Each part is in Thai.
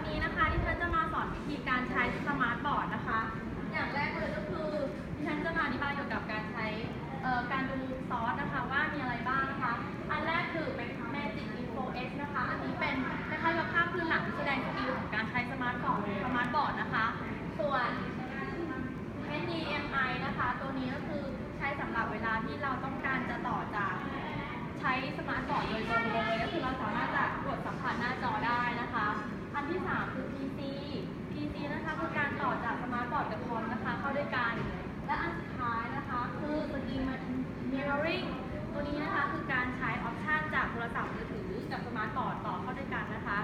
วันนี้นะคะดิฉันจะมาสอนวิธีการใช้สมาร์ทบอร์ดนะคะ อย่างแรกเลยก็คือดิฉันจะมาอธิบายเกี่ยวกับการใช้การดูซอสนะคะว่ามีอะไรบ้างนะคะ อันแรกคือเป็น Magic Info X นะคะ อันนี้เป็นคล้ายๆกับภาพพื้นหลังที่แสดงสกิลของการใช้สมาร์ทบอร์ดสมาร์ทบอร์ดนะคะ ส่วน HDMI นะคะ ตัวนี้ก็คือใช้สำหรับเวลาที่เราต้องการจะต่อจากใช้สมาร์ทบอร์ดโดยตรงเลย ศัพท์มือถือกับสมาร์ทบอร์ดต่อเข้าด้วยกันนะคะ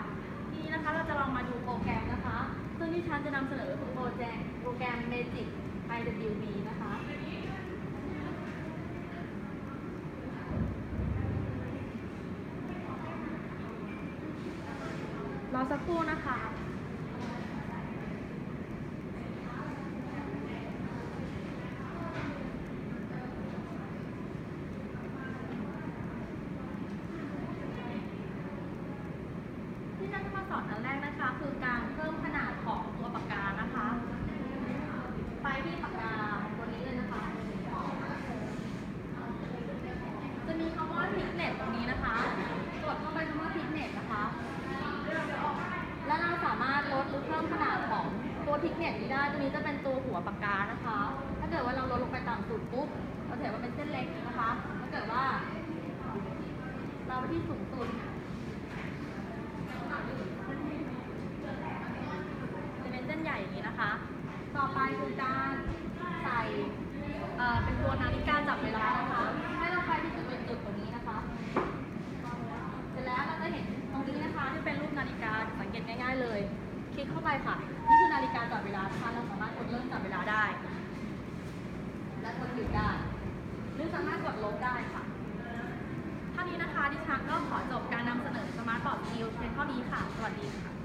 ทีนี้นะคะเราจะลองมาดูโปรแกรมนะคะ ซึ่งที่ฉันจะนำเสนอคือโปรแกรมโปรแกรม Magic IWB นะคะรอสักครู่นะคะ ที่ฉันจะมาส อนอันแรกนะคะ คือการเพิ่มขนาดของตัวปากกานะคะ ไปที่ปากกาตัวนี้เลยนะคะ จะมีคำว่า thickness ตรงนี้นะคะ กดเข้าไปคำว่า thickness นะคะ แล้วเราสามารถลดหรือเพิ่มขนาดของตัว thickness นี้ได้ ตัวนี้จะเป็นตัวหัวปากกานะคะ ถ้าเกิดว่าเราลดลงไปต่ำสุดปุ๊บเราจะเห็นว่าเป็นเส้นเล็กนะคะ ถ้าเกิดว่า เราไปที่สูงสุด จะเป็นเส้นใหญ่อย่างนี้นะคะ ต่อไป คือการใส่เป็นตัวนาฬิกาจับเวลานะคะ ให้เราไปที่จุดเป็นจุดตรงนี้นะคะ เสร็จแล้วเราจะเห็นตรงนี้นะคะที่เป็นรูปนาฬิกาสังเกตง่ายๆเลย คลิกเข้าไปค่ะ นี่คือนาฬิกาจับเวลานะคะเราสามารถกดเริ่มจับเวลาได้ และกดหยุดได้ หรือสามารถกดลบได้ค่ะท่านี้นะคะดิฉันก็ขอจบการนำเสนอสมาร์ทบอร์ดคิวเพียงเท่านี้ค่ะ สวัสดีค่ะ